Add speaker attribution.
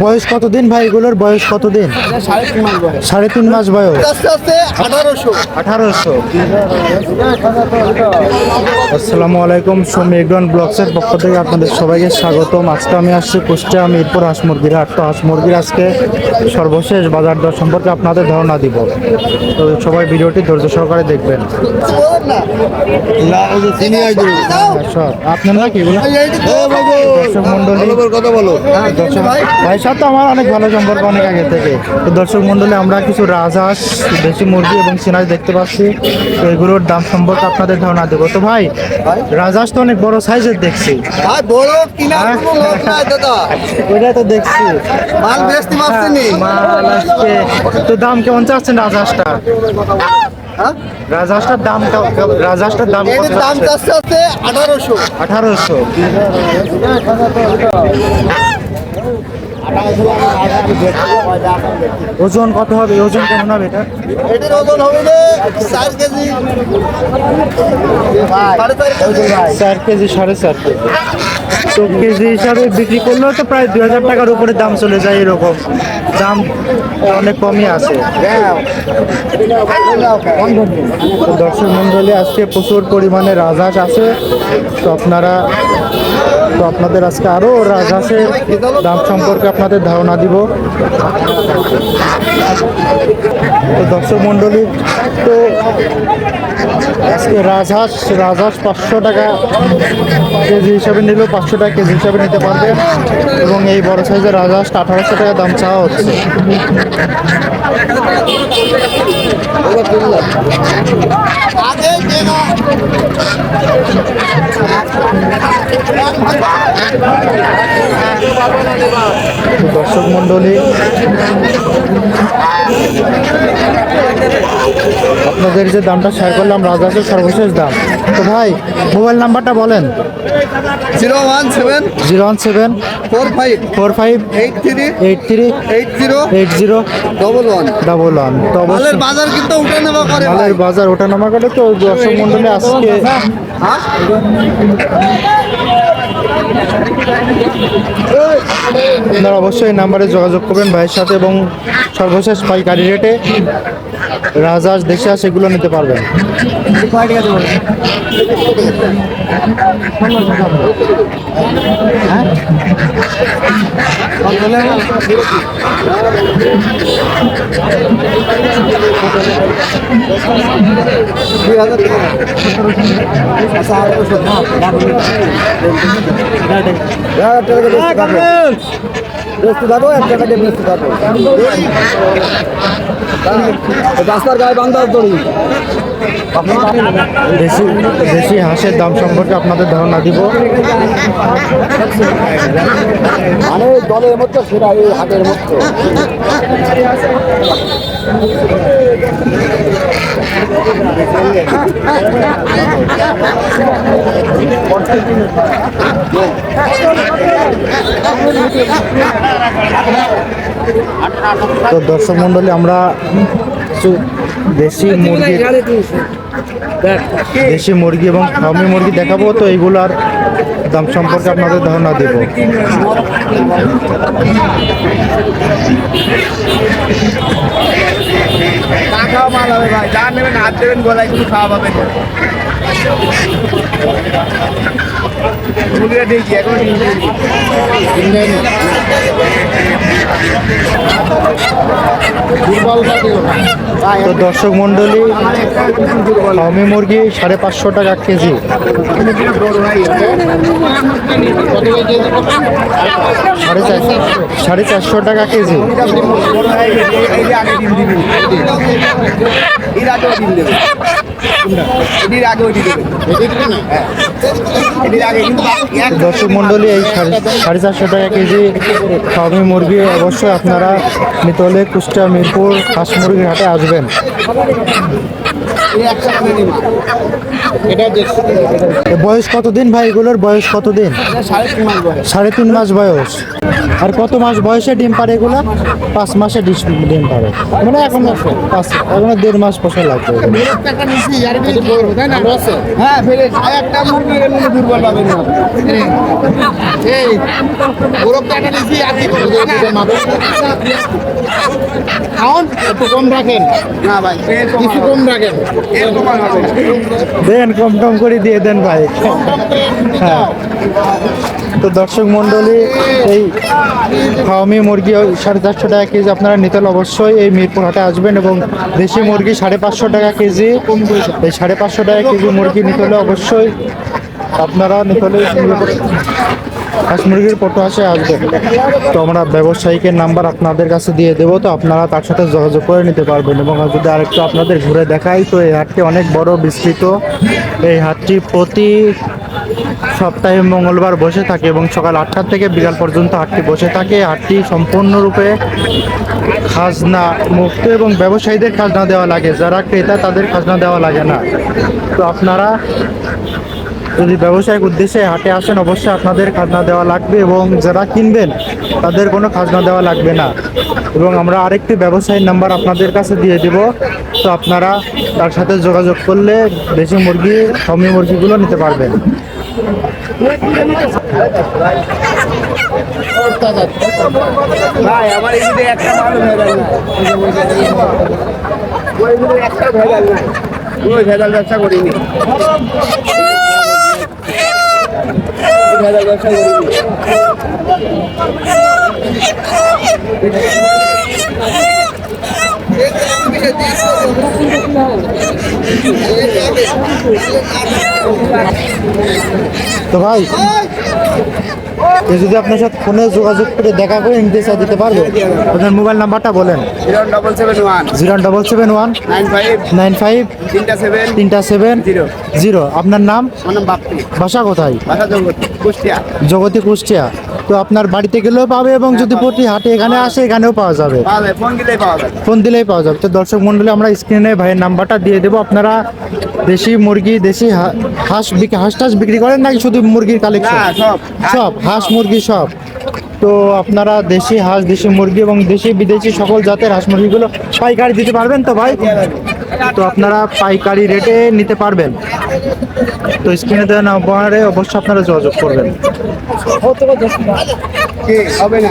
Speaker 1: বয়স কতদিন ভাই এগুলোর বয়স কতদিন?
Speaker 2: সাড়ে তিন মাস বয়স। আঠারোশো।
Speaker 1: আঠারোশো আসসালামু আলাইকুম সোমি এগ্রন ব্লগসের পক্ষ থেকে আপনাদের সবাইকে স্বাগতম। আজকে আমি আসছি কুষ্টিয়া মিরপুর হাঁস মুরগির হাট। তো হাঁস মুরগির আজকে সর্বশেষ বাজার দর সম্পর্কে আপনাদের ধারণা দিব। তো সবাই ভিডিওটি ধৈর্য সহকারে দেখবেন। আপনার নাকি দর্শক মন্ডলী দর্শক ভাই সাথে আমার অনেক ভালো সম্পর্ক অনেক আগে থেকে। তো দর্শক মন্ডলী আমরা কিছু রাজহাঁস দেশি মুরগি এবং সিনাজ দেখতে পাচ্ছি। তো এগুলোর দাম সম্পর্কে আপনাদের ধারণা দেবো। তো ভাই রাজহাঁস তো অনেক বড় সাইজের দেখছি। ওইটা তো দেখছি।
Speaker 2: মাল
Speaker 1: আসছে। তো দাম কেমন চাচ্ছেন রাজহাঁসটা?
Speaker 2: হ্যাঁ?
Speaker 1: রাজহাঁসটার দাম রাজহাঁসটার দাম
Speaker 2: দাম আস্তে আঠারোশো।
Speaker 1: আঠারোশো। ওজন কত হবে? ওজন কেমন হবে এটা?
Speaker 2: এটির ওজন হবে যে চার কেজি। চার কেজি।
Speaker 1: সাড়ে চার কেজি। তো কেজি হিসাবে বিক্রি করলেও তো প্রায় দুই হাজার টাকার উপরে দাম চলে যায় এরকম। দাম অনেক কমই আছে। দর্শক মন্ডলী আজকে প্রচুর পরিমাণে রাজহাঁস আছে। তো আপনারা তো আপনাদের আজকে আরও রাজহাঁসের দাম সম্পর্কে আপনাদের ধারণা দিব। তো দর্শক মন্ডলী তো আজকে রাজহাঁস রাজহাঁস পাঁচশো টাকা কেজি হিসাবে নিলেও পাঁচশো টাকা কেজি হিসাবে নিতে পারবেন এবং এই বড় সাইজের রাজহাঁসটা আঠারোশো টাকা দাম চাওয়া হচ্ছে
Speaker 2: আগে কেনা
Speaker 1: তো দর্শক মন্ডলী আপনাদের যে দামটা শেয়ার করলাম রাজহাঁসের সর্বশেষ দাম। তো ভাই মোবাইল নাম্বারটা বলেন।
Speaker 2: Zero one seven
Speaker 1: zero one seven
Speaker 2: four five
Speaker 1: four five
Speaker 2: eight three
Speaker 1: eight three
Speaker 2: eight zero
Speaker 1: eight zero
Speaker 2: double one
Speaker 1: double one তো অবশ্যই
Speaker 2: বাজার কিন্তু নেওয়া করে
Speaker 1: মালের বাজার ওঠানামা করে তো দর্শক মন্ডলী আজকে
Speaker 2: হ্যাঁ?
Speaker 1: আপনারা অবশ্যই নাম্বারে যোগাযোগ করবেন ভাইয়ের সাথে এবং সর্বশেষ পাইকারি রেটে রাজহাঁস দেশে হাঁস এগুলো নিতে পারবেন।
Speaker 2: দুই হাজার বেচতে থাকো এক টাকা দিয়ে বেচতে থাকো রাস্তার গায়ে বান্ধার দড়ি
Speaker 1: দেশি দেশি হাঁসের দাম সম্পর্কে আপনাদের ধারণা দিব।
Speaker 2: মানে দলের মধ্যে সেটা এই হাটের মধ্যে
Speaker 1: তো দর্শক মণ্ডলী, আমরা কিছু দেশি মুরগি দেশি মুরগি এবং ফার্মি মুরগি দেখাবো, তো এইগুলার দাম সম্পর্কে আপনাদের ধারণা দিব।
Speaker 2: মাল হবে ভাই। যা নেবেন হাত দেবেন গলায় কিছু খাওয়া পাবেন এখন
Speaker 1: তো দর্শক মণ্ডলী ফার্মি মুরগি সাড়ে পাঁচশো টাকা কেজি। সাড়ে চারশো সাড়ে চারশো টাকা কেজি। দর্শক মণ্ডলী, এই সাড়ে চারশো টাকা কেজি ফার্মি মুরগি অবশ্যই আপনারা নিতে হলে কুষ্টিয়া মিরপুর হাঁস মুরগির হাটে আসবেন। বয়স কতদিন ভাই এগুলোর বয়স কতদিন?
Speaker 2: সাড়ে তিন মাস বয়স।
Speaker 1: আর কত মাস বয়সে ডিম পারে এগুলো? পাঁচ মাসে ডিম পারে মানে এখন পাঁচ এখনও দেড় মাস বছর লাগবে
Speaker 2: হ্যাঁ কম রাখেন। না ভাই, কিছু কম রাখেন।
Speaker 1: দেন, কম কম করে দিয়ে দেন ভাই। হ্যাঁ। তো দর্শক মণ্ডলী, এই ফার্মি মুরগি সাড়ে চারশো টাকা কেজি আপনারা নিতে অবশ্যই এই মিরপুর হাটে আসবেন এবং দেশি মুরগি সাড়ে পাঁচশো টাকা কেজি, এই সাড়ে পাঁচশো টাকা কেজি মুরগি নিতে অবশ্যই আপনারা নিতে হাঁস মুরগির পটো আসে আসবে তো আমরা ব্যবসায়িকের নাম্বার আপনাদের কাছে দিয়ে দেবো, তো আপনারা তার সাথে যোগাযোগ করে নিতে পারবেন। এবং যদি আরেকটু আপনাদের ঘুরে দেখাই, তো এই হাটটি অনেক বড়, বিস্তৃত। এই হাটটি প্রতি সপ্তাহে মঙ্গলবার বসে থাকে এবং সকাল আটটা থেকে বিকাল পর্যন্ত হাটটি বসে থাকে। হাটটি সম্পূর্ণরূপে খাজনা মুক্ত এবং ব্যবসায়ীদের খাজনা দেওয়া লাগে। যারা ক্রেতা, তাদের খাজনা দেওয়া লাগে না। তো আপনারা যদি ব্যবসায়িক উদ্দেশ্যে হাটে আসেন, অবশ্যই আপনাদের খাজনা দেওয়া লাগবে এবং যারা কিনবেন, তাদের কোনো খাজনা দেওয়া লাগবে না। এবং আমরা আরেকটি ব্যবসায়ীর নাম্বার আপনাদের কাছে দিয়ে দেব। তো আপনারা তার সাথে যোগাযোগ করলে দেশি মুরগি, সমি মুরগিগুলো নিতে পারবেন।
Speaker 2: ভেজাল ব্যবসা করিনি। করিনি
Speaker 1: তো ভাই যদি আপনার সাথে ফোনে যোগাযোগ করে দেখা করে নিতে চাই দিতে পারব আপনার মোবাইল নাম্বারটা বলেন।
Speaker 2: Zero double seven one. Nine five. তিনটা সেভেন
Speaker 1: তিনটা সেভেন
Speaker 2: জিরো।
Speaker 1: আপনার নাম?
Speaker 2: ভাষা
Speaker 1: বাসা কোথায়? জগতী কুষ্টিয়া। তো আপনার বাড়িতে গেলেও পাবে এবং যদি প্রতি হাটে এখানে আসে এখানেও পাওয়া যাবে।
Speaker 2: ফোন দিলেই পাওয়া যায়
Speaker 1: ফোন দিলেই পাওয়া যাবে। তো দর্শক মন্ডলী আমরা স্ক্রিনে ভাইয়ের নাম্বারটা দিয়ে দেবো। আপনারা দেশি মুরগি দেশি হাঁস বিক্রি হাঁস টাস বিক্রি করেন নাকি শুধু মুরগির কালেকশন
Speaker 2: সব।
Speaker 1: সব হাঁস মুরগি সব। তো আপনারা দেশি হাঁস দেশি মুরগি এবং দেশি বিদেশি সকল জাতের হাঁস মুরগিগুলো পাইকারি দিতে পারবেন তো ভাই? তো আপনারা পাইকারি রেটে নিতে পারবেন। তো স্ক্রিনে দেওয়া নাম্বারে অবশ্যই আপনারা যোগাযোগ করবেন।
Speaker 2: কি? হবে না।